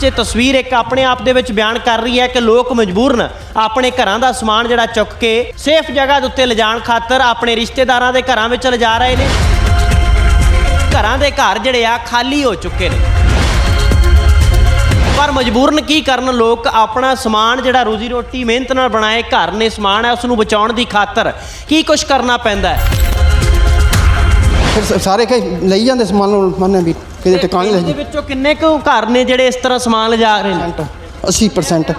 'ਚ ਤਸਵੀਰ ਇੱਕ ਆਪਣੇ ਆਪ ਦੇ ਵਿੱਚ ਬਿਆਨ ਕਰ ਰਹੀ ਹੈ ਕਿ ਲੋਕ ਮਜਬੂਰਨ ਆਪਣੇ ਘਰਾਂ ਦਾ ਸਮਾਨ ਜਿਹੜਾ ਚੁੱਕ ਕੇ ਸੇਫ ਜਗ੍ਹਾ ਦੇ ਉੱਤੇ ਲਿਜਾਣ ਖਾਤਰ ਆਪਣੇ ਰਿਸ਼ਤੇਦਾਰਾਂ ਦੇ ਘਰਾਂ ਵਿੱਚ ਲਿਜਾ ਰਹੇ ਨੇ। ਘਰਾਂ ਦੇ ਘਰ ਜਿਹੜੇ ਆ ਖਾਲੀ ਹੋ ਚੁੱਕੇ ਨੇ। ਪਰ ਮਜਬੂਰਨ ਕੀ ਕਰਨ? ਲੋਕ ਆਪਣਾ ਸਮਾਨ ਜਿਹੜਾ ਰੋਜ਼ੀ ਰੋਟੀ ਮਿਹਨਤ ਨਾਲ ਬਣਾਏ ਘਰ ਨੇ ਸਮਾਨ ਹੈ ਉਸ ਨੂੰ ਬਚਾਉਣ ਦੀ ਖਾਤਰ ਕੀ ਕੁਝ ਕਰਨਾ ਪੈਂਦਾ ਹੈ? ਫਿਰ ਸਾਰੇ ਕਈ ਲਈ ਜਾਂਦੇ ਸਮਾਨ ਨੂੰ ਮੰਨੇ ਵੀ ਕਿਤੇ ਟਿਕਾਣੇ ਇਹਦੇ ਲਈ ਵਿੱਚੋਂ ਕਿੰਨੇ ਕੁ ਘਰ ਨੇ ਜਿਹੜੇ ਇਸ ਤਰ੍ਹਾਂ ਸਮਾਨ ਲਿਜਾ ਰਹੇ ਨੇ? 80%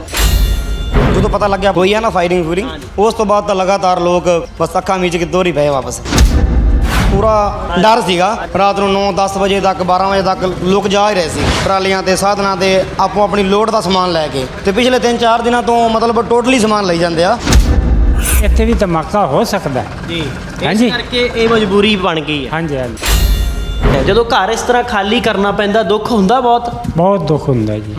ਜਦੋਂ ਪਤਾ ਲੱਗਿਆ ਹੋਈ ਆ ਨਾ ਫਾਇਰਿੰਗ ਫੂਰਿੰਗ ਉਸ ਤੋਂ ਬਾਅਦ ਤਾਂ ਲਗਾਤਾਰ ਲੋਕ ਬਸ ਅੱਖਾਂ ਮੀਚ ਕੇ ਦੋਰੀ ਪਏ ਵਾਪਸ। ਪੂਰਾ ਡਰ ਸੀਗਾ। ਰਾਤ ਨੂੰ 9-10 ਵਜੇ ਤੱਕ 12 ਵਜੇ ਤੱਕ ਲੋਕ ਜਾ ਹੀ ਰਹੇ ਸੀ। ਟਰਾਲੀਆਂ ਤੇ ਸਾਧਨਾਂ ਤੇ ਆਪੋ ਆਪਣੀ ਲੋਡ ਦਾ ਸਮਾਨ ਲੈ ਕੇ। ਤੇ ਪਿਛਲੇ 3-4 ਦਿਨਾਂ ਤੋਂ ਮਤਲਬ ਟੋਟਲੀ ਸਮਾਨ ਲਈ ਜਾਂਦੇ ਆ। ਇੱਥੇ ਵੀ ਧਮਾਕਾ ਹੋ ਸਕਦਾ ਹੈ। ਜੀ। ਹਾਂਜੀ। ਇਸ ਕਰਕੇ ਇਹ ਮਜਬੂਰੀ ਬਣ ਗਈ ਹੈ। ਹਾਂਜੀ ਹਾਂਜੀ। ਜਦੋਂ ਘਰ ਇਸ ਤਰ੍ਹਾਂ ਖਾਲੀ ਕਰਨਾ ਪੈਂਦਾ ਦੁੱਖ ਹੁੰਦਾ ਬਹੁਤ? ਬਹੁਤ ਦੁੱਖ ਹੁੰਦਾ ਜੀ।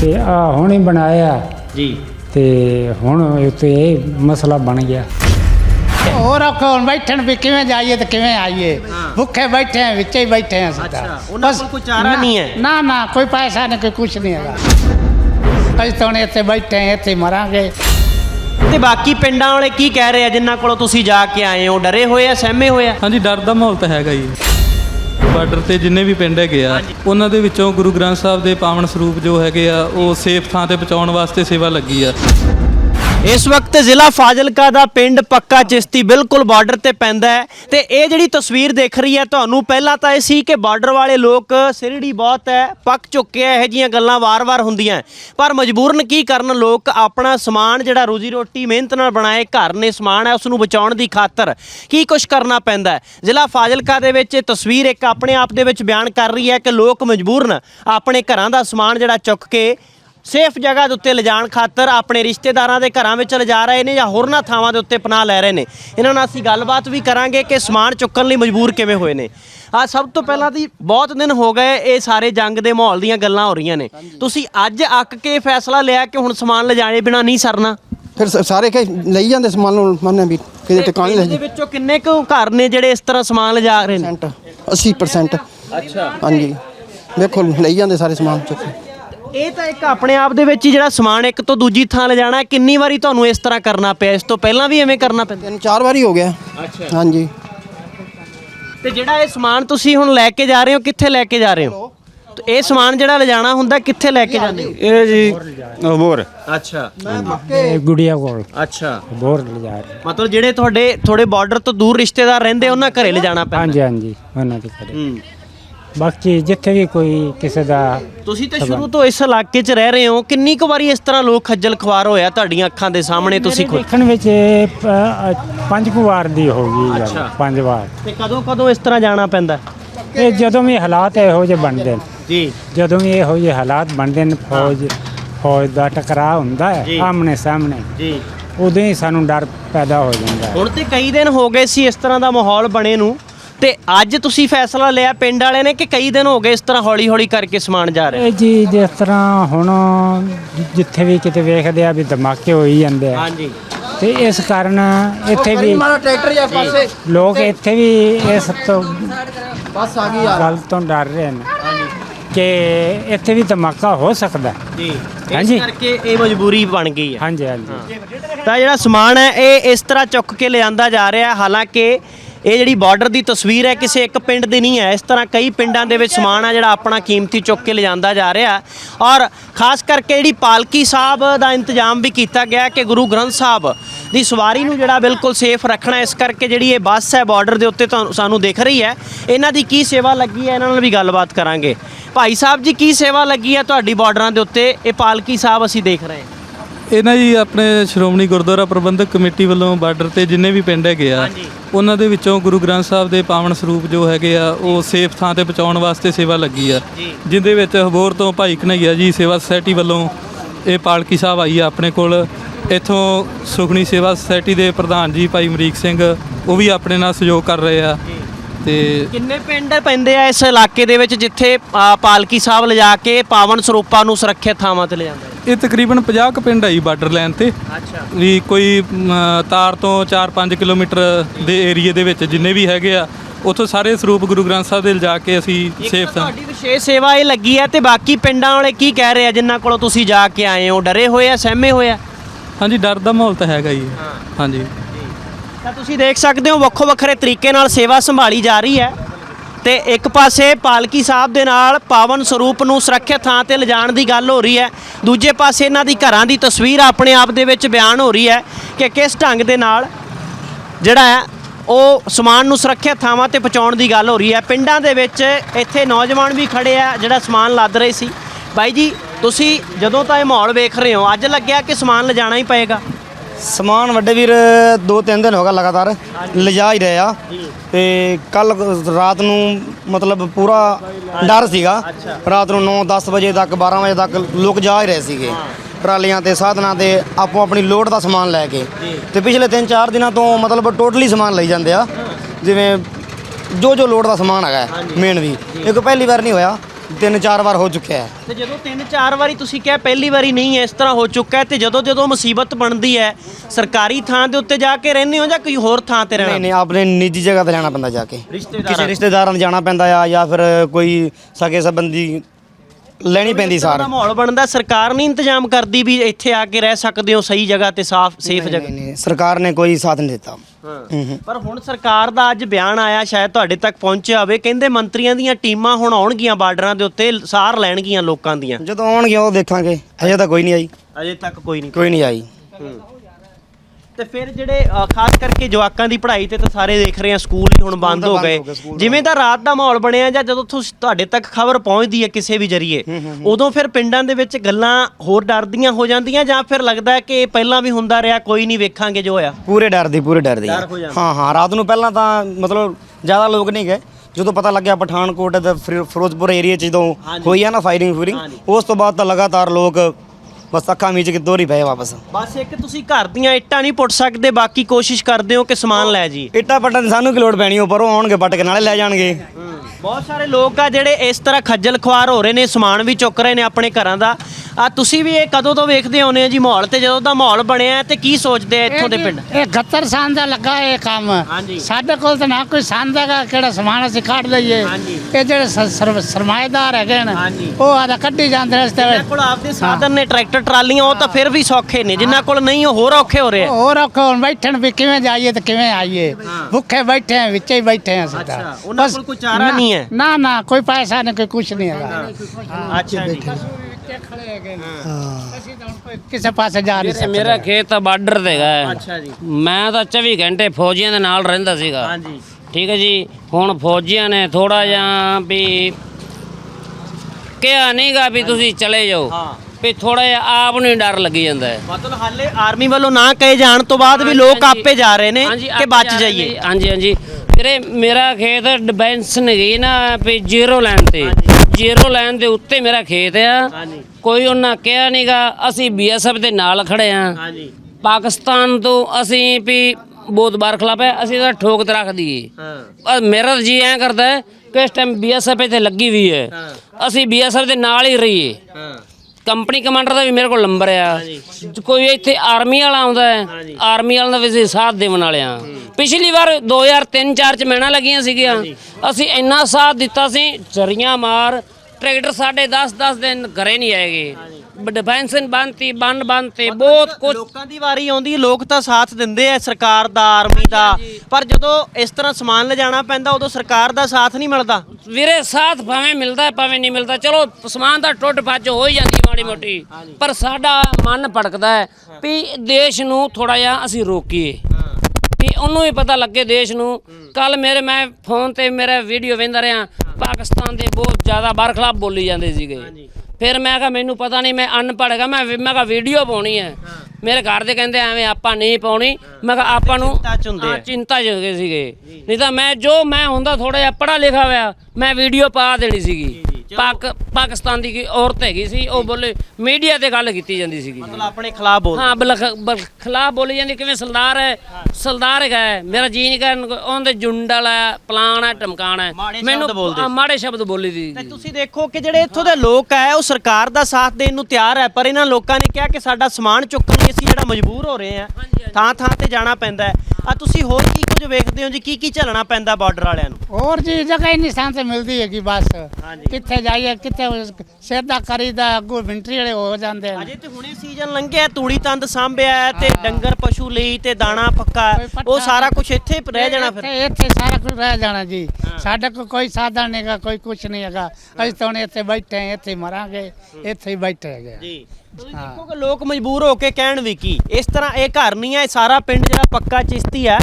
ਤੇ ਆ ਹੁਣ ਹੀ ਬਣਾਇਆ। ਜੀ। ਤੇ ਹੁਣ ਉੱਤੇ ਇਹ ਮਸਲਾ ਬਣ ਗਿਆ। ਹੋਰ ਔਖਾ ਹੁਣ ਬੈਠਣ ਵੀ ਕਿਵੇਂ ਜਾਈਏ ਤੇ ਕਿਵੇਂ ਆਈਏ? ਭੁੱਖੇ ਬੈਠੇ ਆ ਵਿੱਚੇ ਹੀ ਬੈਠੇ ਆ ਸਿੱਧਾ ਅੱਛਾ, ਉਹਨਾਂ ਕੋਲ ਕੋਈ ਚਾਰਾ ਨਹੀਂ ਹੈ? ਨਾ ਨਾ ਕੋਈ ਪੈਸਾ ਨਹੀਂ ਕੋਈ ਕੁਛ ਨਹੀਂ ਹੈਗਾ। ਅਸੀਂ ਤਾਂ ਹੁਣ ਇੱਥੇ ਬੈਠੇ ਆ ਇੱਥੇ ਮਰਾਂਗੇ। ਤੇ ਬਾਕੀ ਪਿੰਡਾਂ ਵਾਲੇ ਕੀ ਕਹਿ ਰਹੇ ਆ ਜਿਨ੍ਹਾਂ ਕੋਲੋਂ ਤੁਸੀਂ ਜਾ ਕੇ ਆਏ ਹੋ? ਡਰੇ ਹੋਏ ਆ ਸਹਿਮੇ ਹੋਏ ਆ? ਹਾਂਜੀ ਡਰ ਦਾ ਮਾਹੌਲ ਤਾਂ ਹੈਗਾ ਜੀ ਬਾਰਡਰ ਤੇ ਜਿੰਨੇ ਵੀ ਪਿੰਡ ਹੈਗੇ ਆ ਉਹਨਾਂ ਦੇ ਵਿੱਚੋਂ ਗੁਰੂ ਗ੍ਰੰਥ ਸਾਹਿਬ ਦੇ ਪਾਵਨ ਸਰੂਪ ਜੋ ਹੈਗੇ ਆ ਉਹ ਸੇਫ ਥਾਂ ਤੇ ਪਹੁੰਚਾਉਣ ਵਾਸਤੇ ਸੇਵਾ ਲੱਗੀ ਆ। ਇਸ ਵਕਤ ਜ਼ਿਲ੍ਹਾ ਫਾਜ਼ਿਲਕਾ ਦਾ ਪਿੰਡ ਪੱਕਾ ਚਿਸ਼ਤੀ ਬਿਲਕੁਲ ਬਾਰਡਰ ਤੇ ਪੈਂਦਾ ਹੈ ਤੇ ਇਹ ਜਿਹੜੀ ਤਸਵੀਰ ਦੇਖ ਰਹੀ ਹੈ, ਤੁਹਾਨੂੰ ਪਹਿਲਾਂ ਤਾਂ ਇਹ ਸੀ ਕਿ ਬਾਰਡਰ ਵਾਲੇ ਲੋਕ ਸਿਰੜੀ ਬਹੁਤ ਹੈ, ਪੱਕ ਚੁੱਕੇ ਆ ਇਹ ਜੀਆਂ ਗੱਲਾਂ ਵਾਰ-ਵਾਰ ਹੁੰਦੀਆਂ ਪਰ ਮਜਬੂਰਨ ਕੀ ਕਰਨ ਲੋਕ ਆਪਣਾ ਸਮਾਨ ਜਿਹੜਾ ਰੋਜ਼ੀ ਰੋਟੀ ਮਿਹਨਤ ਨਾਲ ਬਣਾਏ, ਘਰ ਨੇ ਸਮਾਨ ਹੈ ਉਸ ਨੂੰ ਬਚਾਉਣ ਦੀ ਖਾਤਰ ਕੀ ਕੁਝ ਕਰਨਾ ਪੈਂਦਾ ਜ਼ਿਲ੍ਹਾ ਫਾਜ਼ਿਲਕਾ ਦੇ ਵਿੱਚ ਇਹ ਤਸਵੀਰ ਇੱਕ ਆਪਣੇ ਆਪ ਦੇ ਵਿੱਚ ਬਿਆਨ ਕਰ ਰਹੀ ਹੈ ਕਿ ਲੋਕ ਮਜਬੂਰਨ ਆਪਣੇ ਘਰਾਂ ਦਾ ਸਮਾਨ ਜਿਹੜਾ ਚੁੱਕ ਕੇ ਸੇਫ ਜਗ੍ਹਾ ਦੇ ਉੱਤੇ ਲਿਜਾਣ ਖਾਤਰ ਆਪਣੇ ਰਿਸ਼ਤੇਦਾਰਾਂ ਦੇ ਘਰਾਂ ਵਿੱਚ ਲਿਜਾ ਰਹੇ ਨੇ ਜਾਂ ਹੋਰਨਾਂ ਥਾਵਾਂ ਦੇ ਉੱਤੇ ਪਨਾਹ ਲੈ ਰਹੇ ਨੇ। ਇਹਨਾਂ ਨਾਲ ਅਸੀਂ ਗੱਲਬਾਤ ਵੀ ਕਰਾਂਗੇ ਕਿ ਸਮਾਨ ਚੁੱਕਣ ਲਈ ਮਜਬੂਰ ਕਿਵੇਂ ਹੋਏ ਨੇ। ਆ ਸਭ ਤੋਂ ਪਹਿਲਾਂ ਦੀ ਬਹੁਤ ਦਿਨ ਹੋ ਗਏ ਇਹ ਸਾਰੇ ਜੰਗ ਦੇ ਮਾਹੌਲ ਦੀਆਂ ਗੱਲਾਂ ਹੋ ਰਹੀਆਂ ਨੇ। ਤੁਸੀਂ ਅੱਜ ਅੱਕ ਕੇ ਫੈਸਲਾ ਲਿਆ ਕਿ ਹੁਣ ਸਮਾਨ ਲਿਜਾਣੇ ਬਿਨਾ ਨਹੀਂ ਸਰਨਾ? ਫਿਰ ਸ- ਸਾਰੇ ਕਈ ਲਈ ਜਾਂਦੇ ਸਮਾਨ ਨੂੰ ਮੰਨੇ ਵੀ ਕਿਤੇ ਟਿਕਾਣੇ ਇਹਦੇ ਲਈ ਵਿੱਚੋਂ ਕਿੰਨੇ ਕੁ ਘਰ ਨੇ ਜਿਹੜੇ ਇਸ ਤਰ੍ਹਾਂ ਸਮਾਨ ਲਿਜਾ ਰਹੇ ਨੇ? 80% ਅੱਛਾ। ਹਾਂਜੀ। ਵੇਖੋ ਲਈ ਜਾਂਦੇ ਸਾਰੇ ਸਮਾਨ ਚੁੱਕ ਕੇ। ਇਹ ਤਾਂ ਇੱਕ ਆਪਣੇ ਆਪ ਦੇ ਵਿੱਚ ਹੀ ਜਿਹੜਾ ਸਮਾਨ ਇੱਕ ਤੋਂ ਦੂਜੀ ਥਾਂ ਲਿਜਾਣਾ ਹੈ, ਕਿੰਨੀ ਵਾਰੀ ਤੁਹਾਨੂੰ ਇਸ ਤਰ੍ਹਾਂ ਕਰਨਾ ਪਿਆ? ਇਸ ਤੋਂ ਪਹਿਲਾਂ ਵੀ ਐਵੇਂ ਕਰਨਾ ਪੈਂਦਾ? ਤਿੰਨ ਚਾਰ ਵਾਰੀ ਹੋ ਗਿਆ। ਅੱਛਾ। ਹਾਂਜੀ। ਤੇ ਜਿਹੜਾ ਇਹ ਸਮਾਨ ਤੁਸੀਂ ਹੁਣ ਲੈ ਕੇ ਜਾ ਰਹੇ ਹੋ ਕਿੱਥੇ ਲੈ ਕੇ ਜਾ ਰਹੇ ਹੋ? ਤੇ ਇਹ ਸਮਾਨ ਜਿਹੜਾ ਲਿਜਾਣਾ ਹੁੰਦਾ ਕਿੱਥੇ ਲੈ ਕੇ ਜਾਂਦੇ ਹੋ? ਇਹ ਜੀ ਬੋਰ ਅੱਛਾ। ਇਹ ਗੁੜੀਆ ਕੋਲ। ਅੱਛਾ। ਬੋਰ ਲਿਜਾ ਰਹੇ। ਮਤਲਬ ਜਿਹੜੇ ਤੁਹਾਡੇ ਥੋੜੇ ਬਾਰਡਰ ਤੋਂ ਦੂਰ ਰਿਸ਼ਤੇਦਾਰ ਰਹਿੰਦੇ ਉਹਨਾਂ ਘਰੇ ਲਿਜਾਣਾ ਪੈਂਦਾ? ਹਾਂਜੀ ਹਾਂਜੀ। ਉਹਨਾਂ ਦੇ ਘਰੇ। ਹੂੰ। ਬਾਕੀ ਜਿੱਥੇ ਵੀ ਕੋਈ ਕਿਸੇ ਦਾ ਤੁਸੀਂ ਤਾਂ ਸ਼ੁਰੂ ਤੋਂ ਇਸ ਇਲਾਕੇ 'ਚ ਰਹਿ ਰਹੇ ਹੋ। ਕਿੰਨੀ ਕੁ ਵਾਰੀ ਇਸ ਤਰ੍ਹਾਂ ਲੋਕ ਖੱਜਲ ਖਵਾਰ ਹੋਇਆ ਤੁਹਾਡੀਆਂ ਅੱਖਾਂ ਦੇ ਸਾਹਮਣੇ ਤੁਸੀਂ ਖੁਦ? ਦੇਖਣ ਵਿੱਚ ਪ- ਪੰਜ ਕੁ ਵਾਰ ਦੀ ਹੋ ਗਈ। ਪੰਜ ਵਾਰ। ਤੇ ਕਦੋਂ ਕਦੋਂ ਇਸ ਤਰ੍ਹਾਂ ਜਾਣਾ ਪੈਂਦਾ? ਇਹ ਜਦੋਂ ਵੀ ਹਾਲਾਤ ਇਹੋ ਜਿਹੇ ਬਣਦੇ ਨੇ। ਜੀ। ਜਦੋਂ ਵੀ ਇਹੋ ਜਿਹੇ ਹਾਲਾਤ ਬਣਦੇ ਨੇ ਫੌਜ ਫੌਜ ਦਾ ਟਕਰਾਅ ਹੁੰਦਾ ਜੀ। ਹੈ ਆਮਣੇ ਸਾਹਮਣੇ। ਜੀ। ਉਦੋਂ ਹੀ ਸਾਨੂੰ ਡਰ ਪੈਦਾ ਹੋ ਜਾਂਦਾ ਹੈ। ਹੁਣ ਤੇ ਕਈ ਦਿਨ ਹੋ ਗਏ ਸੀ ਇਸ ਤਰ੍ਹਾਂ ਦਾ ਮਾਹੌਲ ਬਣੇ ਨੂੰ। ਤੇ ਅੱਜ ਤੁਸੀਂ ਫੈਸਲਾ ਲਿਆ ਪਿੰਡ ਵਾਲੇ ਨੇ ਕਿ ਕਈ ਦਿਨ ਹੋ ਗਏ ਇਸ ਤਰ੍ਹਾਂ ਹੌਲੀ ਹੌਲੀ ਕਰਕੇ ਸਮਾਨ ਜਾ ਰਿਹਾ? ਇਹ ਜੀ ਜਿਸ ਤਰ੍ਹਾਂ ਹੁਣ ਜਿੱਥੇ ਵੀ ਕਿਤੇ ਵੇਖਦੇ ਆ ਵੀ ਧਮਾਕੇ ਹੋਈ ਜਾਂਦੇ ਆ। ਹਾਂਜੀ। ਤੇ ਇਸ ਕਾਰਨ ਇੱਥੇ ਵੀ ਟਰੈਕਟਰ ਜਾਂ ਪਾਸੇ ਲੋਕ ਇੱਥੇ ਵੀ ਇਸ ਤੋਂ ਬਸ ਆ ਗਈ ਗੱਲ ਤੋਂ ਡਰ ਰਹੇ ਨੇ ਕਿ ਇੱਥੇ ਵੀ ਧਮਾਕਾ ਹੋ ਸਕਦਾ ਹੈ। ਜੀ। ਇਸ ਹਾਂਜੀ। ਕਰਕੇ ਇਹ ਮਜਬੂਰੀ ਬਣ ਗਈ ਹੈ। ਹਾਂਜੀ ਹਾਂਜੀ। ਤਾਂ ਜਿਹੜਾ ਸਮਾਨ ਹੈ ਇਹ ਇਸ ਤਰ੍ਹਾਂ ਚੁੱਕ ਕੇ ਲਿਆਂਦਾ ਜਾ ਰਿਹਾ ਹੈ ਹਾਲਾਂਕਿ ਇਹ ਜਿਹੜੀ ਬਾਰਡਰ ਦੀ ਤਸਵੀਰ ਹੈ, ਕਿਸੇ ਇੱਕ ਪਿੰਡ ਦੀ ਨਹੀਂ ਹੈ। ਇਸ ਤਰ੍ਹਾਂ ਕਈ ਪਿੰਡਾਂ ਦੇ ਵਿੱਚ ਸਮਾਨ ਆ ਜਿਹੜਾ ਆਪਣਾ ਕੀਮਤੀ ਚੁੱਕ ਕੇ ਲਿਜਾਂਦਾ ਜਾ ਰਿਹਾ। ਔਰ ਖਾਸ ਕਰਕੇ ਜਿਹੜੀ ਪਾਲਕੀ ਸਾਹਿਬ ਦਾ ਇੰਤਜ਼ਾਮ ਵੀ ਕੀਤਾ ਗਿਆ ਕਿ ਗੁਰੂ ਗ੍ਰੰਥ ਸਾਹਿਬ ਦੀ ਸਵਾਰੀ ਨੂੰ ਜਿਹੜਾ ਬਿਲਕੁਲ ਸੇਫ ਰੱਖਣਾ ਇਸ ਕਰਕੇ ਜਿਹੜੀ ਇਹ ਬੱਸ ਹੈ ਬਾਰਡਰ ਦੇ ਉੱਤੇ ਤੁਹਾਨੂੰ ਸਾਨੂੰ ਦਿਖ ਰਹੀ ਹੈ। ਇਹਨਾਂ ਦੀ ਕੀ ਸੇਵਾ ਲੱਗੀ ਹੈ, ਇਹਨਾਂ ਨਾਲ ਵੀ ਗੱਲਬਾਤ ਕਰਾਂਗੇ। ਭਾਈ ਸਾਹਿਬ ਜੀ, ਕੀ ਸੇਵਾ ਲੱਗੀ ਹੈ ਤੁਹਾਡੀ ਬਾਰਡਰਾਂ ਦੇ ਉੱਤੇ? ਇਹ ਪਾਲਕੀ ਸਾਹਿਬ ਅਸੀਂ ਦੇਖ ਰਹੇ ਹਾਂ। ਇਹ ਨਾ ਜੀ ਆਪਣੇ ਸ਼੍ਰੋਮਣੀ ਗੁਰਦੁਆਰਾ ਪ੍ਰਬੰਧਕ ਕਮੇਟੀ ਵੱਲੋਂ ਬਾਰਡਰ ਤੇ ਜਿੰਨੇ ਵੀ ਪਿੰਡ ਹੈਗੇ ਆ। ਉਹਨਾਂ ਦੇ ਵਿੱਚੋਂ ਗੁਰੂ ਗ੍ਰੰਥ ਸਾਹਿਬ ਦੇ ਪਾਵਨ ਸਰੂਪ ਜੋ ਹੈਗੇ ਆ ਉਹ ਸੇਫ ਥਾਂ ਤੇ ਪਹੁੰਚਾਉਣ ਵਾਸਤੇ ਸੇਵਾ ਲੱਗੀ ਆ। ਜਿੰਦੇ ਵਿੱਚ ਹਬੋਰ ਤੋਂ ਭਾਈ ਕਨਈਆ ਜੀ ਸੇਵਾ ਸੁਸਾਇਟੀ ਵੱਲੋਂ ਇਹ ਪਾਲਕੀ ਸਾਹਿਬ ਆਈ ਆ ਆਪਣੇ ਕੋਲ ਇੱਥੋਂ ਸੁਖਣੀ ਸੇਵਾ ਸੁਸਾਇਟੀ ਦੇ ਪ੍ਰਧਾਨ ਜੀ ਭਾਈ ਅਮਰੀਕ ਸਿੰਘ ਉਹ ਵੀ ਆਪਣੇ ਨਾਲ ਸਹਿਯੋਗ ਕਰ ਰਹੇ ਆ ਤੇ ਕਿੰਨੇ ਪਿੰਡ ਪੈਂਦੇ ਆ ਇਸ ਇਲਾਕੇ ਦੇ ਵਿੱਚ ਜਿੱਥੇ ਪਾਲਕੀ ਸਾਹਿਬ ਲਿਜਾ ਕੇ ਪਾਵਨ ਸਰੂਪਾਂ ਨੂੰ ਸੁਰੱਖਿਅਤ ਥਾਵਾਂ ਤੇ ਲਿਜਾਂਦਾ ਹੈ? ਇਹ ਤਕਰੀਬਨ 50 ਕੁ ਪਿੰਡ ਆਈ ਬਾਰਡਰ ਲਾਈਨ ਤੇ। ਅੱਛਾ। ਵੀ ਕੋਈ ਮ, ਤਾਰ ਤੋਂ 4-5 ਕਿਲੋਮੀਟਰ ਦੇ ਏਰੀਏ ਦੇ ਵਿੱਚ ਜਿੰਨੇ ਵੀ ਹੈਗੇ ਆ ਉੱਥੋਂ ਸਾਰੇ ਸਰੂਪ ਗੁਰੂ ਗ੍ਰੰਥ ਸਾਹਿਬ ਦੇ ਲਿਜਾ ਕੇ ਅਸੀਂ ਸੇਫ ਤਾਂ ਤਾਂ ਤੁਹਾਡੀ ਵਿਸ਼ੇਸ਼ ਸੇਵਾ ਇਹ ਲੱਗੀ ਹੈ ਤੇ ਬਾਕੀ ਪਿੰਡਾਂ ਵਾਲੇ ਕੀ ਕਹਿ ਰਹੇ ਆ ਜਿਨ੍ਹਾਂ ਕੋਲੋਂ ਤੁਸੀਂ ਜਾ ਕੇ ਆਏ ਹੋ? ਡਰੇ ਹੋਏ ਆ ਸਹਿਮੇ ਹੋਏ ਆ? ਹਾਂਜੀ ਡਰ ਦਾ ਮਾਹੌਲ ਤਾਂ ਹੈਗਾ ਹੀ। ਹਾਂਜੀ। ਤਾਂ ਤੁਸੀਂ ਦੇਖ ਸਕਦੇ ਹੋ ਵੱਖੋ ਵੱਖਰੇ ਤਰੀਕੇ ਨਾਲ ਸੇਵਾ ਸੰਭਾਲੀ ਜਾ ਰਹੀ ਹੈ। ਤੇ ਇੱਕ ਪਾਸੇ ਪਾਲਕੀ ਸਾਹਿਬ ਦੇ ਨਾਲ ਪਾਵਨ ਸਰੂਪ ਨੂੰ ਸੁਰੱਖਿਅਤ ਥਾਂ ਤੇ ਲਿਜਾਣ ਦੀ ਗੱਲ ਹੋ ਰਹੀ ਹੈ। ਦੂਜੇ ਪਾਸੇ ਇਹਨਾਂ ਦੀ ਘਰਾਂ ਦੀ ਤਸਵੀਰ ਆਪਣੇ ਆਪ ਦੇ ਵਿੱਚ ਬਿਆਨ ਹੋ ਰਹੀ ਹੈ ਕਿ ਕਿਸ ਢੰਗ ਦੇ ਨਾਲ ਜਿਹੜਾ ਹੈ, ਉਹ ਸਮਾਨ ਨੂੰ ਸੁਰੱਖਿਅਤ ਥਾਵਾਂ ਤੇ ਪਹੁੰਚਾਉਣ ਦੀ ਗੱਲ ਹੋ ਰਹੀ ਹੈ। ਪਿੰਡਾਂ ਦੇ ਵਿੱਚ ਇੱਥੇ ਨੌਜਵਾਨ ਵੀ ਖੜੇ ਆ, ਜਿਹੜਾ ਸਮਾਨ ਲੱਦ ਰਹੇ ਸੀ। ਬਾਈ ਜੀ, ਤੁਸੀਂ ਜਦੋਂ ਤਾਂ ਇਹ ਮਾਹੌਲ ਵੇਖ ਰਹੇ ਹੋ, ਅੱਜ ਲੱਗਿਆ ਕਿ ਸਮਾਨ ਲਿਜਾਣਾ ਹੀ ਪਏਗਾ? ਸਮਾਨ ਵੱਡੇ ਵੀਰ ਦੋ ਤਿੰਨ ਦਿਨ ਹੋ ਗਿਆ ਲਗਾਤਾਰ ਲਿਜਾ ਹੀ ਰਹੇ ਆ। ਤੇ ਕੱਲ ਰਾਤ ਨੂੰ ਮਤਲਬ ਪੂਰਾ ਡਰ ਸੀਗਾ। ਰਾਤ ਨੂੰ 9 10 ਵਜੇ ਤੱਕ 12 ਵਜੇ ਤੱਕ ਲੋਕ ਜਾ ਹੀ ਰਹੇ ਸੀਗੇ। ਟਰਾਲੀਆਂ ਤੇ ਸਾਧਨਾਂ ਤੇ ਆਪੋ ਆਪਣੀ ਲੋਡ ਦਾ ਸਮਾਨ ਲੈ ਕੇ। ਤੇ ਪਿਛਲੇ 3-4 ਦਿਨਾਂ ਤੋਂ ਮਤਲਬ ਟੋਟਲੀ ਸਮਾਨ ਲਈ ਜਾਂਦੇ ਆ। ਜਿਵੇਂ ਜੋ ਜੋ ਲੋਡ ਦਾ ਸਮਾਨ ਹੈਗਾ ਮੇਨ ਵੀ। ਇਹ ਕੋਈ ਪਹਿਲੀ ਵਾਰ ਨਹੀਂ ਹੋਇਆ। ਤਿੰਨ ਚਾਰ ਵਾਰ ਹੋ ਚੁੱਕਿਆ ਹੈ। ਤੇ ਜਦੋਂ ਤਿੰਨ ਚਾਰ ਵਾਰੀ ਤੁਸੀਂ ਕਿਹਾ ਪਹਿਲੀ ਵਾਰੀ ਨਹੀਂ ਇਸ ਤਰ੍ਹਾਂ ਹੋ ਚੁੱਕਾ ਹੈ ਤੇ ਜਦੋਂ ਜਦੋਂ ਮੁਸੀਬਤ ਬਣਦੀ ਹੈ ਸਰਕਾਰੀ ਥਾਂ ਦੇ ਉੱਤੇ ਜਾ ਕੇ ਰਹਿੰਦੇ ਹੋ ਜਾਂ ਕੋਈ ਹੋਰ ਥਾਂ ਤੇ ਨਹੀਂ ਰਹਿਣਾ? ਨਹੀਂ ਆਪਣੇ ਨਿੱਜੀ ਜਗ੍ਹਾ ਤੇ ਜਾਣਾ ਪੈਂਦਾ ਜਾ ਕੇ। ਰਿਸ਼ਤੇਦਾਰਾਂ ਕਿਸੇ ਰਿਸ਼ਤੇਦਾਰਾਂ ਦੇ ਜਾਣਾ ਪੈਂਦਾ ਆ ਜਾਂ ਫਿਰ ਕੋਈ ਸਕੇ ਸੰਬੰਧੀ ਲੈਣੀ ਪੈਂਦੀ ਸਾਰਾ ਸਾਰ। ਮਾਹੌਲ ਬਣਦਾ ਸਰਕਾਰ ਨਹੀਂ ਇੰਤਜ਼ਾਮ ਕਰਦੀ ਵੀ ਇੱਥੇ ਆ ਕੇ ਰਹਿ ਸਕਦੇ ਹੋ ਸਹੀ ਜਗ੍ਹਾ ਤੇ ਸਾਫ਼ ਸੇਫ ਜਗ੍ਹਾ ਨਹੀਂ ਨਹੀਂ ਸਰਕਾਰ ਨੇ ਕੋਈ ਸਾਥ ਨਹੀਂ ਦਿੱਤਾ। ਹੂੰ। ਪਰ ਹੁਣ ਸਰਕਾਰ ਦਾ ਅੱਜ ਬਿਆਨ ਆਇਆ ਸ਼ਾਇਦ ਤੁਹਾਡੇ ਤੱਕ ਪਹੁੰਚਿਆ ਹੋਵੇ ਕਹਿੰਦੇ ਮੰਤਰੀਆਂ ਦੀਆਂ ਟੀਮਾਂ ਹੁਣ ਆਉਣਗੀਆਂ ਬਾਰਡਰਾਂ ਦੇ ਉੱਤੇ ਸਾਰ ਲੈਣਗੀਆਂ ਲੋਕਾਂ ਦੀਆਂ। ਜਦੋਂ ਆਉਣਗੇ ਉਹ ਦੇਖਾਂਗੇ। ਅਜੇ ਤਾਂ ਕੋਈ ਨਹੀਂ ਆਈ। ਅਜੇ ਤੱਕ ਕੋਈ ਨਹੀਂ। ਕੋਈ ਨਹੀਂ ਆਈ। ਤੇ ਫਿਰ ਜਿਹੜੇ ਅ, ਖਾਸ ਕਰਕੇ ਜਵਾਕਾਂ ਦੀ ਪੜ੍ਹਾਈ ਤੇ ਤਾਂ ਸਾਰੇ ਦੇਖ ਰਹੇ ਆ ਸਕੂਲ ਹੀ ਹੁਣ ਬੰਦ ਤਾਂ ਹੋ ਬੰਦ ਗਏ ਹੋ ਗਏ, ਸਕੂਲ ਜਿਵੇਂ ਦਾ ਰਾਤ ਦਾ ਮਾਹੌਲ ਬਣਿਆ ਜਾਂ ਜਦੋਂ ਤੁਸੀਂ ਤੁਹਾਡੇ ਤੱਕ ਖਬਰ ਪਹੁੰਚਦੀ ਹੈ ਕਿਸੇ ਵੀ ਜਰੀਏ ਉਦੋਂ ਫਿਰ ਪਿੰਡਾਂ ਦੇ ਵਿੱਚ ਗੱਲਾਂ ਹੋਰ ਡਰਦੀਆਂ ਹੋ ਜਾਂਦੀਆਂ ਜਾਂ ਫਿਰ ਲੱਗਦਾ ਹੈ ਕਿ ਪਹਿਲਾਂ ਵੀ ਹੁੰਦਾ ਰਿਹਾ ਕੋਈ ਨਹੀਂ ਵੇਖਾਂਗੇ ਜੋ ਹੋਇਆ? ਪੂਰੇ ਡਰ ਦੀ ਪੂਰੇ ਡਰ ਦੀ। ਡਰ ਹੋ ਜਾਂਦਾ। ਹਾਂ ਹਾਂ ਰਾਤ ਨੂੰ ਪਹਿਲਾਂ ਤਾਂ ਮਤਲਬ ਜ਼ਿਆਦਾ ਲੋਕ ਨਹੀਂ ਗਏ। ਜਦੋਂ ਪਤਾ ਲੱਗਿਆ ਪਠਾਨਕੋਟ ਤੇ ਫਿਰ ਫਿਰੋਜ਼ਪੁਰ ਏਰੀਆ 'ਚ ਜਦੋਂ ਹੋਈ ਆ ਨਾ ਫਾਇਰਿੰਗ ਫੂਰਿੰਗ ਉਸ ਤੋਂ ਬਾਅਦ ਤਾਂ ਲਗਾਤਾਰ ਲੋਕ ਬਸ ਅੱਖਾਂ ਮੀਚ ਕੇ ਦੋਰੀ ਪਏ ਵਾਪਸ। ਬਸ ਇੱਕ ਤੁਸੀਂ ਘਰ ਦੀਆਂ ਇੱਟਾਂ ਨਹੀਂ ਪੁੱਟ ਸਕਦੇ ਬਾਕੀ ਕੋਸ਼ਿਸ਼ ਕਰਦੇ ਹੋ ਕਿ ਸਮਾਨ ਲੈ ਜੀ ਇੱਟਾਂ ਪੱਟਣ ਸਾਨੂੰ ਕੀ ਲੋੜ ਪੈਣੀ ਉਹ ਪਰੋਂ ਆਉਣਗੇ ਪੱਟ ਕੇ ਨਾਲੇ ਲੈ ਜਾਣਗੇ। ਬਹੁਤ ਸਾਰੇ ਲੋਕ ਆ ਜਿਹੜੇ ਇਸ ਤਰ੍ਹਾਂ ਖੱਜਲ ਖੁਆਰ ਹੋ ਰਹੇ ਨੇ ਸਮਾਨ ਵੀ ਚੁੱਕ ਰਹੇ ਨੇ ਆਪਣੇ ਘਰਾਂ ਦਾ। ਆ ਤੁਸੀਂ ਵੀ ਇਹ ਕਦੋਂ ਤੋਂ ਵੇਖਦੇ ਆਉਨੇ ਆ ਜੀ ਮਾਹੌਲ? ਤੇ ਜਦੋਂ ਦਾ ਮਾਹੌਲ ਬਣਿਆ ਹੈ ਤੇ ਕੀ ਸੋਚਦੇ ਆ ਇੱਥੋਂ ਦੇ ਪਿੰਡ? ਇਹ 71 ਸਾਲ ਦਾ ਲੱਗਾ ਇਹ ਕੰਮ। ਹਾਂਜੀ। ਸਾਡੇ ਕੋਲ ਤਾਂ ਨਾ ਕੋਈ ਸੰਦ ਹੈਗਾ ਕਿਹੜਾ ਸਮਾਨ ਅਸੀਂ ਕੱਢ ਲਈਏ। ਹਾਂਜੀ। ਇਹ ਜਿਹੜੇ ਸ- ਸਰਮ- ਸਰਮਾਏਦਾਰ ਹੈਗੇ ਨੇ ਹਾਂਜੀ। ਉਹ ਆਦਾ ਕੱਢੀ ਜਾਂਦੇ ਰਸਤੇ ਜਿਨ੍ਹਾਂ ਵਿੱਚ ਕੋਲ ਆਪਦੇ ਸਾਧਨ ਨੇ ਟਰੈਕਟਰ ਟਰਾਲੀਆਂ ਉਹ ਤਾਂ ਫਿਰ ਵੀ ਸੌਖੇ ਨੇ ਜਿਨ੍ਹਾਂ ਕੋਲ ਨਹੀਂ ਉਹ ਹੋਰ ਔਖੇ ਹੋ ਰਹੇ ਆ। ਹੋਰ ਔਖਾ ਹੁਣ ਬੈਠਣ ਵੀ ਕਿਵੇਂ ਜਾਈਏ ਤੇ ਕਿਵੇਂ ਆਈਏ। ਭੁੱਖੇ ਬੈਠੇ ਆ ਵਿੱਚੇ ਹੀ ਬੈਠੇ ਆ ਅਸੀਂ ਤਾਂ ਅੱਛਾ, ਉਹਨਾਂ ਬਸ ਕੋਲ ਕੋਈ ਚਾਰਾ ਨਾ- ਨਹੀਂ ਹੈ। ਨਾ ਨਾ ਕੋਈ ਪੈਸਾ ਨਹੀਂ ਕੋਈ ਕੁਛ ਨਹੀਂ ਹੈਗਾ। ਅੱਛਾ ਜੀ। ਅਸੀਂ ਤਾਂ ਹੁਣ ਕੋਈ ਕਿਸੇ ਪਾਸੇ ਜਾ ਨਹੀਂ ਸਕਦੇ। ਮੇਰਾ ਖੇਤ ਤਾਂ ਬਾਰਡਰ ਤੇ ਹੈਗਾ। ਅੱਛਾ ਜੀ। ਮੈਂ ਤਾਂ 24 ਘੰਟੇ ਫੌਜੀਆਂ ਦੇ ਨਾਲ ਰਹਿੰਦਾ ਸੀਗਾ। ਹਾਂਜੀ। ਠੀਕ ਹੈ ਜੀ। ਹੁਣ ਫੌਜੀਆਂ ਨੇ ਥੋੜਾ ਜਿਹਾ ਵੀ ਕਿਹਾ ਨਹੀਂਗਾ ਵੀ ਤੁਸੀਂ ਚਲੇ ਜਾਓ। ਹਾਂ। ਵੀ ਥੋੜਾ ਜਿਹਾ ਆਪ ਨੂੰ ਹੀ ਡਰ ਲੱਗੀ ਜਾਂਦਾ ਹੈ। ਮਤਲਬ ਹਾਲੇ ਆਰਮੀ ਵੱਲੋਂ ਨਾ ਕਹੇ ਜਾਣ ਤੋਂ ਬਾਅਦ ਵੀ ਲੋਕ ਹਾਂਜੀ, ਆਪੇ ਜਾ ਰਹੇ ਨੇ ਹਾਂਜੀ, ਕਿ ਆਪੇ ਬਚ ਜਾ ਰਹੇ ਜਾਈਏ? ਨੇ। ਹਾਂਜੀ ਹਾਂਜੀ। ਵੀਰੇ ਮੇਰਾ ਖੇਤ ਡਿਫੈਂਸ ਨਗੀ ਨਾ ਵੀ ਜ਼ੀਰੋ ਲਾਈਨ ਤੇ। ਜ਼ੀਰੋ ਲਾਈਨ ਦੇ ਉੱਤੇ ਮੇਰਾ ਖੇਤ ਆ। ਹਾਂਜੀ। ਕੋਈ ਉਹਨਾਂ ਕਿਹਾ ਨਹੀਂਗਾ ਅਸੀਂ ਬੀਐਸਐਫ ਦੇ ਨਾਲ ਖੜੇ ਆ। ਹਾਂਜੀ। ਪਾਕਿਸਤਾਨ ਤੋਂ ਅਸੀਂ ਵੀ ਬਹੁਤ ਬਾਰ ਖਿਲਾਫ ਹੈ ਅਸੀਂ ਤਾਂ ਠੋਕ ਤੇ ਰੱਖ ਦਈਏ ਹਾਂ। ਪਰ ਮੇਰਾ ਤਾਂ ਜੀ ਐਂ ਕਰਦਾ ਹੈ ਕਿ ਇਸ ਟਾਈਮ ਬੀਐਸਐਫ ਇੱਥੇ ਲੱਗੀ ਵੀ ਹੈ। ਅਸੀਂ ਬੀਐਸਐਫ ਦੇ ਨਾਲ ਹੀ ਰਹੀਏ। ਹਾਂ। ਕੰਪਨੀ ਕਮਾਂਡਰ ਦਾ ਵੀ ਮੇਰੇ ਕੋਲ ਨੰਬਰ ਆ। ਕੋਈ ਇੱਥੇ ਆਰਮੀ ਵਾਲਾ ਆਉਂਦਾ ਹੈ ਆਰਮੀ ਵਾਲਾ ਦਾ ਵੀ ਅਸੀਂ ਸਾਥ ਦੇਣ ਵਾਲੇ ਆ। ਪਿਛਲੀ ਵਾਰ 2003-4 ਚ ਮੈਣਾ ਲੱਗੀਆਂ ਸੀਗੀਆਂ। ਅਸੀਂ ਇੰਨਾ ਸਾਥ ਦਿੱਤਾ ਸੀ ਜਰੀਆਂ ਮਾਰ ਟਰੈਕਟਰ ਸਾਡੇ 10-10 ਦਿਨ ਘਰੇ ਨਹੀਂ ਆਏਗੇ। ਡਿਫੈਂਸ ਬੰਨਤੀ ਬੰਨ ਬੰਨਤੇ ਬਹੁਤ ਕੁਝ ਲੋਕਾਂ ਦੀ ਵਾਰੀ ਆਉਂਦੀ ਹੈ, ਲੋਕ ਤਾਂ ਸਾਥ ਦਿੰਦੇ ਆ ਸਰਕਾਰ ਦਾ ਆਰਮੀ ਦਾ। ਪਰ ਜਦੋਂ ਇਸ ਤਰ੍ਹਾਂ ਸਮਾਨ ਲਿਜਾਣਾ ਪੈਂਦਾ ਉਦੋਂ ਸਰਕਾਰ ਦਾ ਸਾਥ ਨਹੀਂ ਮਿਲਦਾ। ਵੀਰੇ ਸਾਥ ਭਾਵੇਂ ਮਿਲਦਾ ਹੈ, ਭਾਵੇਂ ਨਹੀਂ ਮਿਲਦਾ। ਚਲੋ ਸਮਾਨ ਦਾ ਟੁੱਟ ਭੱਜ ਹੋ ਹੀ ਜਾਂਦੀ ਮਾੜੀ ਮੋਟੀ। ਪਰ ਸਾਡਾ ਮਨ ਭੜਕਦਾ ਹੈ ਵੀ ਦੇਸ਼ ਨੂੰ ਥੋੜਾ ਜਿਹਾ ਅਸੀਂ ਰੋਕੀਏ। ਉਹਨੂੰ ਵੀ ਪਤਾ ਲੱਗੇ ਦੇਸ਼ ਨੂੰ। ਕੱਲ ਮੇਰੇ ਮੈਂ ਫੋਨ ਤੇ ਮੇਰਾ ਵੀਡੀਓ ਵੇਂਦਾ ਰਿਹਾ। ਪਾਕਿਸਤਾਨ ਦੇ ਬਹੁਤ ਜ਼ਿਆਦਾ ਬਰਖਲਾਫ ਬੋਲੀ ਜਾਂਦੇ ਸੀਗੇ। ਫਿਰ ਮੈਂ ਕਿਹਾ ਮੈਨੂੰ ਪਤਾ ਨਹੀਂ ਮੈਂ ਅਨਪੜ੍ਹ ਹੈਗਾ ਮੈਂ ਮੈਂ ਕਿਹਾ ਵੀਡੀਓ ਪਾਉਣੀ ਹੈ। ਮੇਰੇ ਘਰ ਦੇ ਕਹਿੰਦੇ ਐਵੇਂ ਆਪਾਂ ਨਹੀਂ ਪਾਉਣੀ। ਮੈਂ ਕਿਹਾ ਆਪਾਂ ਨੂੰ ਹਾਂ, ਆ। ਚਿੰਤਾ ਚ ਹੋ ਗਏ ਸੀਗੇ ਨਹੀਂ ਤਾਂ ਮੈਂ ਜੋ ਮੈਂ ਹੁੰਦਾ ਥੋੜਾ ਜਿਹਾ ਪੜਾ ਲਿਖਾ ਹੋਇਆ ਮੈਂ ਵੀਡੀਓ ਪਾ ਦੇਣੀ ਸੀਗੀ। ਪਾਕ ਪਾਕਿਸਤਾਨ ਦੀ ਕੀ ਔਰਤ ਹੈਗੀ ਸੀ ਉਹ ਬੋਲੇ ਮੀਡੀਆ ਤੇ ਗੱਲ ਕੀਤੀ ਜਾਂਦੀ ਸੀਗੀ। ਮਤਲਬ ਆਪਣੇ ਖਿਲਾਫ ਬੋਲ ਹਾਂ ਖਿਲਾਫ ਬੋਲੀ ਜਾਂਦੀ ਕਿਵੇਂ ਸਰਦਾਰ ਹੈ ਸਰਦਾਰ ਹੈਗਾ ਹੈ, ਮੇਰਾ ਜੀ ਨਹੀਂ ਕਰਨ ਉਹਦੇ ਜੁੰਡਲ ਹੈ ਪਲਾਨ ਹੈ ਟਮਕਾਣਾ ਹੈ। ਮਾੜੇ ਸ਼ਬਦ ਬੋਲਦੇ। ਹਾਂ, ਮਾੜੇ ਸ਼ਬਦ ਬੋਲੀ ਦੀ। ਤੇ ਤੁਸੀਂ ਦੇਖੋ ਕਿ ਜਿਹੜੇ ਇੱਥੋਂ ਦੇ ਲੋਕ ਹੈ ਉਹ ਸਰਕਾਰ ਦਾ ਸਾਥ ਦੇਣ ਨੂੰ ਤਿਆਰ ਹੈ ਪਰ ਇਹਨਾਂ ਲੋਕਾਂ ਨੇ ਕਿਹਾ ਕਿ ਸਾਡਾ ਸਮਾਨ ਚੁੱਕਣ ਲਈ ਅਸੀਂ ਜਿਹੜਾ ਮਜਬੂਰ ਹੋ ਰਹੇ ਹਾਂ ਥਾਂ ਥਾਂ ਤੇ ਜਾਣਾ ਪੈਂਦਾ ਹੈ। ਆ ਤੁਸੀਂ ਹੋਰ ਕੀ ਕੁਝ ਵੇਖਦੇ ਹੋ ਜੀ? ਕੀ ਕੀ ਝੱਲਣਾ ਪੈਂਦਾ ਬਾਰਡਰ ਵਾਲਿਆਂ ਨੂੰ? ਹੋਰ ਜੀ ਜਗ੍ਹਾ ਹੀ ਨਹੀਂ ਸਾਂ ਤੇ ਮਿਲਦੀ ਹੈਗੀ ਬਸ। ਹਾਂਜੀ। ਕਿੱਥੇ ਜਾਈਏ ਕਿੱਥੇ ਸਿੱਧਾ ਕਰੀਦਾ ਅੱਗੋਂ ਮਿੰਟਰੀ ਵਾਲੇ ਹੋ ਜਾਂਦੇ ਨੇ। ਅਜੇ ਤੇ ਹੁਣੇ ਸੀਜ਼ਨ ਲੰਘਿਆ ਤੂੜੀ ਤੰਦ ਸਾਂਭਿਆ ਹੈ ਤੇ ਡੰਗਰ ਪਸ਼ੂ ਲਈ ਤੇ ਦਾਣਾ ਪੱਕਾ। ਕੋਈ ਉਹ ਸਾਰਾ ਕੁਝ ਇੱਥੇ ਰਹਿ ਜਾਣਾ ਫਿਰ। ਇੱਥੇ ਇੱਥੇ ਸਾਰਾ ਕੁਝ ਰਹਿ ਜਾਣਾ ਜੀ। ਸਾਡੇ ਕੋਲ ਕੋਈ ਸਾਧਨ ਨਹੀਂਗਾ ਕੋਈ ਕੁਝ ਨਹੀਂ ਹੈਗਾ। ਅਸੀਂ ਤਾਂ ਹੁਣ ਇੱਥੇ ਬੈਠੇ ਹਾਂ ਇੱਥੇ ਹੀ ਮਰਾਂਗੇ ਇੱਥੇ ਹੀ ਬੈਠੇ ਹੈਗੇ ਜੀ। ਤੁਸੀਂ ਦੇਖੋ ਕਿ ਲੋਕ ਮਜਬੂਰ ਹੋ ਕੇ ਕਹਿਣ ਵੀ ਕੀ। ਇਸ ਤਰ੍ਹਾਂ ਇਹ ਘਰ ਨਹੀਂ ਹੈ ਇਹ ਸਾਰਾ ਪਿੰਡ ਜਿਹੜਾ ਪੱਕਾ ਚਿਸ਼ਤੀ ਹੈ।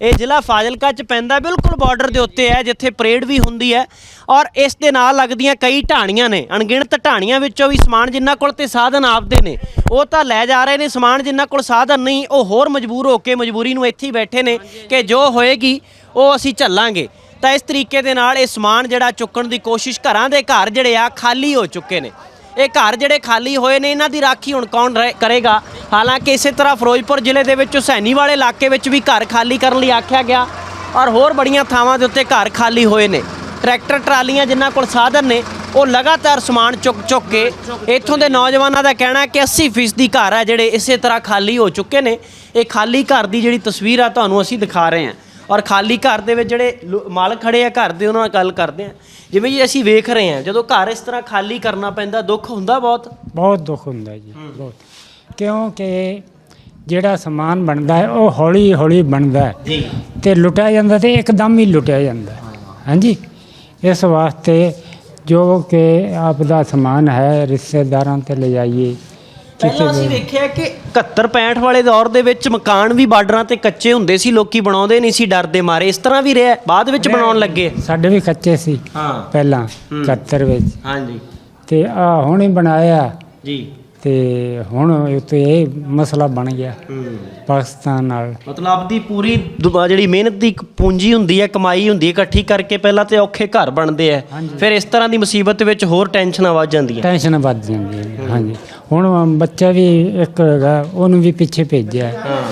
ਇਹ ਜ਼ਿਲ੍ਹਾ ਫਾਜ਼ਿਲਕਾ ਚ ਪੈਂਦਾ ਬਿਲਕੁਲ ਬਾਰਡਰ ਦੇ ਉੱਤੇ ਹੈ ਜਿੱਥੇ ਪਰੇਡ ਵੀ ਹੁੰਦੀ ਹੈ। ਔਰ ਇਸ ਦੇ ਨਾਲ ਲੱਗਦੀਆਂ ਕਈ ਢਾਣੀਆਂ ਨੇ ਅਣਗਿਣਤ ਢਾਣੀਆਂ ਵਿੱਚੋਂ ਵੀ ਸਮਾਨ ਜਿਨ੍ਹਾਂ ਕੋਲ ਤੇ ਸਾਧਨ ਆਪਦੇ ਨੇ। ਉਹ ਤਾਂ ਲੈ ਜਾ ਰਹੇ ਨੇ ਸਮਾਨ ਜਿਨ੍ਹਾਂ ਕੋਲ ਸਾਧਨ ਨਹੀਂ ਉਹ ਹੋਰ ਮਜਬੂਰ ਹੋ ਕੇ ਮਜਬੂਰੀ ਨੂੰ ਇੱਥੇ ਹੀ ਬੈਠੇ ਨੇ ਕਿ ਜੋ ਹੋਏਗੀ ਉਹ ਅਸੀਂ ਝੱਲਾਂਗੇ। ਤਾਂ ਇਸ ਤਰੀਕੇ ਦੇ ਨਾਲ ਇਹ ਸਮਾਨ ਜਿਹੜਾ ਚੁੱਕਣ ਦੀ ਕੋਸ਼ਿਸ਼ ਘਰਾਂ ਦੇ ਘਰ ਜਿਹੜੇ ਆ ਖਾਲੀ ਹੋ ਚੁੱਕੇ ਨੇ। ਇਹ ਘਰ ਜਿਹੜੇ ਖਾਲੀ ਹੋਏ ਨੇ, ਇਹਨਾਂ ਦੀ ਰਾਖੀ ਹੁਣ ਕੌਣ ਰਹਿ- ਕਰੇਗਾ? ਹਾਲਾਂਕਿ ਇਸੇ ਤਰ੍ਹਾਂ ਫਿਰੋਜ਼ਪੁਰ ਜ਼ਿਲ੍ਹੇ ਦੇ ਵਿੱਚ ਹੁਸੈਨੀ ਵਾਲੇ ਇਲਾਕੇ ਵਿੱਚ ਵੀ ਘਰ ਖਾਲੀ ਕਰਨ ਲਈ ਆਖਿਆ ਗਿਆ ਔਰ ਹੋਰ ਬੜੀਆਂ ਥਾਵਾਂ ਦੇ ਉੱਤੇ ਘਰ ਖਾਲੀ ਹੋਏ ਨੇ। ਟਰੈਕਟਰ, ਟਰਾਲੀਆਂ ਜਿਨ੍ਹਾਂ ਕੋਲ ਸਾਧਨ ਨੇ, ਉਹ ਲਗਾਤਾਰ ਸਮਾਨ ਚੁੱਕ ਚੁੱਕ ਕੇ ਇੱਥੋਂ ਦੇ ਨੌਜਵਾਨਾਂ ਦਾ ਕਹਿਣਾ ਹੈ ਕਿ 80% ਘਰ ਆ ਜਿਹੜੇ ਇਸੇ ਤਰ੍ਹਾਂ ਖਾਲੀ ਹੋ ਚੁੱਕੇ ਨੇ। ਇਹ ਖਾਲੀ ਘਰ ਦੀ ਜਿਹੜੀ ਤਸਵੀਰ ਆ, ਤੁਹਾਨੂੰ ਅਸੀਂ ਦਿਖਾ ਰਹੇ ਹਾਂ। ਔਰ ਖਾਲੀ ਘਰ ਦੇ ਵਿੱਚ ਜਿਹੜੇ ਲੋ- ਮਾਲਕ ਖੜੇ ਆ ਘਰ ਦੇ ਉਹਨਾਂ ਨਾਲ ਗੱਲ ਕਰਦੇ ਆ। ਜਿਵੇਂ ਜੀ ਅਸੀਂ ਵੇਖ ਰਹੇ ਹਾਂ ਜਦੋਂ ਘਰ ਇਸ ਤਰ੍ਹਾਂ ਖਾਲੀ ਕਰਨਾ ਪੈਂਦਾ ਦੁੱਖ ਹੁੰਦਾ ਬਹੁਤ? ਬਹੁਤ ਦੁੱਖ ਹੁੰਦਾ ਜੀ ਬਹੁਤ। ਕਿਉਂਕਿ ਜਿਹੜਾ ਸਮਾਨ ਬਣਦਾ ਹੈ ਉਹ ਹੌਲੀ ਹੌਲੀ ਬਣਦਾ ਹੈ। ਜੀ। ਤੇ ਲੁੱਟਿਆ ਜਾਂਦਾ ਤੇ ਇੱਕਦਮ ਹੀ ਲੁੱਟਿਆ ਜਾਂਦਾ ਹੈ। ਹਾਂਜੀ? ਇਸ ਵਾਸਤੇ ਜੋ ਕਿ ਆਪ ਦਾ ਸਮਾਨ ਹੈ ਰਿਸ਼ਤੇਦਾਰਾਂ ਤੇ ਲੈ ਜਾਈਏ। ਪਹਿਲਾਂ ਅਸੀਂ ਵੇਖਿਆ ਕਿ 71 65 ਵਾਲੇ ਦੌਰ ਦੇ ਵਿੱਚ ਮਕਾਨ ਵੀ ਬਾਰਡਰਾਂ ਤੇ ਕੱਚੇ ਹੁੰਦੇ ਸੀ ਲੋਕੀ ਬਣਾਉਂਦੇ ਨਹੀਂ ਸੀ ਡਰ ਦੇ ਮਾਰੇ। ਇਸ ਤਰ੍ਹਾਂ ਵੀ ਰਿਹਾ ਬਾਅਦ ਵਿੱਚ ਬਣਾਉਣ ਲੱਗੇ। ਸਾਡੇ ਵੀ ਕੱਚੇ ਸੀ ਹਾਂ। ਪਹਿਲਾਂ 71 ਵਿੱਚ। ਹਾਂਜੀ। ਤੇ ਆ ਹੁਣ ਬਣਾਇਆ। ਜੀ। ਤੇ ਹੁਣ ਉੱਤੇ ਇਹ ਮਸਲਾ ਬਣ ਗਿਆ ਪਾਕਿਸਤਾਨ ਨਾਲ। ਮਤਲਬ ਆਪਦੀ ਪੂਰੀ ਦੁ- ਜਿਹੜੀ ਮਿਹਨਤ ਦੀ ਇੱਕ ਪੂੰਜੀ ਹੁੰਦੀ ਹੈ ਕਮਾਈ ਹੁੰਦੀ ਹੈ ਇਕੱਠੀ ਕਰਕੇ ਪਹਿਲਾਂ ਤੇ ਔਖੇ ਘਰ ਬਣਦੇ ਆ। ਫਿਰ ਇਸ ਤਰ੍ਹਾਂ ਦੀ ਮੁਸੀਬਤ ਵਿੱਚ ਹੋਰ ਟੈਨਸ਼ਨਾਂ ਵੱਧ ਜਾਂਦੀਆਂ। ਟੈਨਸ਼ਨ ਵੱਧ ਜਾਂਦੀ ਹੈ। ਹਾਂਜੀ। ਹੁਣ ਬੱਚਾ ਵੀ ਇੱਕ ਹੈਗਾ ਉਹਨੂੰ ਵੀ ਪਿੱਛੇ ਭੇਜਿਆ। ਹਾਂ।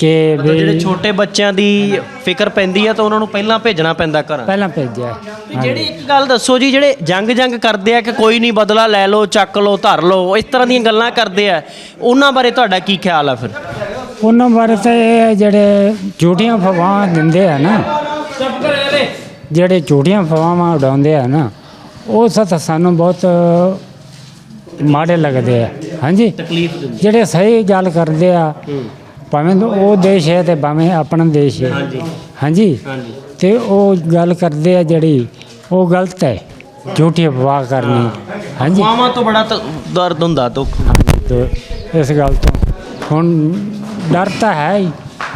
ਕਿ ਮਤਲਬ ਜਿਹੜੇ ਵੀ ਛੋਟੇ ਬੱਚਿਆਂ ਦੀ ਫਿਕਰ ਪੈਂਦੀ ਹੈ ਤਾਂ ਉਹਨਾਂ ਨੂੰ ਪਹਿਲਾਂ ਭੇਜਣਾ ਪੈਂਦਾ ਘਰਾਂ। ਪਹਿਲਾਂ ਭੇਜਿਆ ਤੇ ਜਿਹੜੀ ਇੱਕ ਗੱਲ ਦੱਸੋ ਜੀ ਜਿਹੜੇ ਜੰਗ ਜੰਗ ਕਰਦੇ ਆ ਕਿ ਕੋਈ ਨਹੀਂ ਬਦਲਾ ਲੈ ਲਓ ਚੱਕ ਲਓ ਧਰ ਲਓ ਇਸ ਤਰ੍ਹਾਂ ਦੀਆਂ ਗੱਲਾਂ ਕਰਦੇ ਆ ਉਹਨਾਂ ਬਾਰੇ ਤੁਹਾਡਾ ਕੀ ਖਿਆਲ ਆ ਫਿਰ? ਉਹਨਾਂ ਬਾਰੇ ਤਾਂ ਇਹ ਹੈ ਜਿਹੜੇ ਝੂਠੀਆਂ ਫਵਾਹਾਂ ਦਿੰਦੇ ਆ ਨਾ ਜਿਹੜੇ ਝੂਠੀਆਂ ਫਵਾਹਾਂ ਉਡਾਉਂਦੇ ਆ ਨਾ ਉਹ ਸਤ ਸਾਨੂੰ ਬਹੁਤ ਮਾੜੇ ਲੱਗਦੇ ਆ। ਹਾਂਜੀ। ਤਕਲੀਫ ਦਿੰਦੀ ਜਿਹੜੇ ਸਹੀ ਗੱਲ ਕਰਦੇ ਆ ਭਾਵੇਂ ਉਹ ਦੇਸ਼ ਹੈ ਤੇ ਭਾਵੇਂ ਆਪਣਾ ਦੇਸ਼ ਹੈ। ਹਾਂਜੀ। ਹਾਂਜੀ? ਤੇ ਉਹ ਗੱਲ ਕਰਦੇ ਆ ਜਿਹੜੀ ਉਹ ਗਲਤ ਹੈ। ਝੂਠੀ ਅਫਵਾਹ ਕਰਨੀ। ਹਾਂਜੀ। ਮਾਮਾ ਤੋਂ ਬੜਾ ਦਰਦ ਹੁੰਦਾ ਦੁੱਖ। ਇਸ ਗੱਲ ਤੋਂ। ਹੁਣ ਡਰ ਤਾਂ ਹੈ ਹੀ।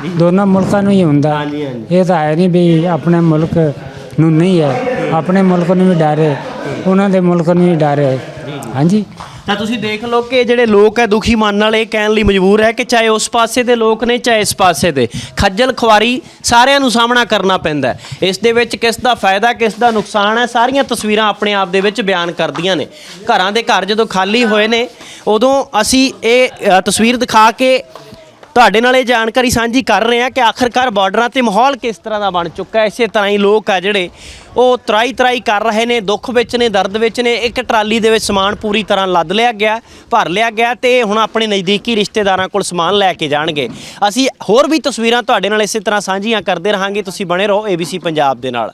ਦੋਨਾਂ ਮੁਲਕਾਂ ਨੂੰ ਹੀ ਹੁੰਦਾ। ਇਹ ਤਾਂ ਹੈ ਨਹੀਂ ਵੀ ਆਪਣੇ ਮੁਲਕ ਨੂੰ ਨਹੀਂ ਹੈ। ਆਪਣੇ ਮੁਲਕ ਨੂੰ ਵੀ ਡਰ ਹੈ। ਉਹਨਾਂ ਦੇ ਮੁਲਕ ਨੂੰ ਵੀ ਡਰ ਹੈ। ਹਾਂਜੀ? ਤਾਂ ਤੁਸੀਂ ਦੇਖ ਲਓ ਕਿ ਜਿਹੜੇ ਲੋਕ ਹੈ ਦੁਖੀ ਮਨ ਨਾਲ ਇਹ ਕਹਿਣ ਲਈ ਮਜਬੂਰ ਹੈ ਕਿ ਚਾਹੇ ਉਸ ਪਾਸੇ ਦੇ ਲੋਕ ਨੇ, ਚਾਹੇ ਇਸ ਪਾਸੇ ਦੇ। ਖੱਜਲ ਖੁਆਰੀ ਸਾਰਿਆਂ ਨੂੰ ਸਾਹਮਣਾ ਕਰਨਾ ਪੈਂਦਾ ਹੈ। ਇਸ ਦੇ ਵਿੱਚ ਕਿਸ ਦਾ ਫਾਇਦਾ, ਕਿਸ ਦਾ ਨੁਕਸਾਨ ਹੈ, ਸਾਰੀਆਂ ਤਸਵੀਰਾਂ ਆਪਣੇ ਆਪ ਦੇ ਵਿੱਚ ਬਿਆਨ ਕਰਦੀਆਂ ਨੇ। ਘਰਾਂ ਦੇ ਘਰ ਜਦੋਂ ਖਾਲੀ ਹੋਏ ਨੇ, ਉਦੋਂ ਅਸੀਂ ਇਹ ਤਸਵੀਰ ਦਿਖਾ ਕੇ ਤੁਹਾਡੇ ਨਾਲ ਇਹ ਜਾਣਕਾਰੀ ਸਾਂਝੀ ਕਰ ਰਹੇ ਹਾਂ ਕਿ ਆਖਰਕਾਰ ਬਾਰਡਰਾਂ ਤੇ ਮਾਹੌਲ ਕਿਸ ਤਰ੍ਹਾਂ ਦਾ ਬਣ ਚੁੱਕਾ ਹੈ। ਇਸੇ ਤਰ੍ਹਾਂ ਹੀ ਲੋਕ ਆ ਜਿਹੜੇ, ਉਹ ਤਰਾਈ ਤਰਾਈ ਕਰ ਰਹੇ ਨੇ, ਦੁੱਖ ਵਿੱਚ ਨੇ, ਦਰਦ ਵਿੱਚ ਨੇ। ਇੱਕ ਟਰਾਲੀ ਦੇ ਵਿੱਚ ਸਮਾਨ ਪੂਰੀ ਤਰ੍ਹਾਂ ਲੱਦ ਲਿਆ ਗਿਆ, ਭਰ ਲਿਆ ਗਿਆ ਤੇ ਹੁਣ ਆਪਣੇ ਨਜ਼ਦੀਕੀ ਰਿਸ਼ਤੇਦਾਰਾਂ ਕੋਲ ਸਮਾਨ ਲੈ ਕੇ ਜਾਣਗੇ। ਅਸੀਂ ਹੋਰ ਵੀ ਤਸਵੀਰਾਂ ਤੁਹਾਡੇ ਨਾਲ ਇਸੇ ਤਰ੍ਹਾਂ ਸਾਂਝੀਆਂ ਕਰਦੇ ਰਹਾਂਗੇ। ਤੁਸੀਂ ਬਣੇ ਰਹੋ ABC ਪੰਜਾਬ ਦੇ ਨਾਲ।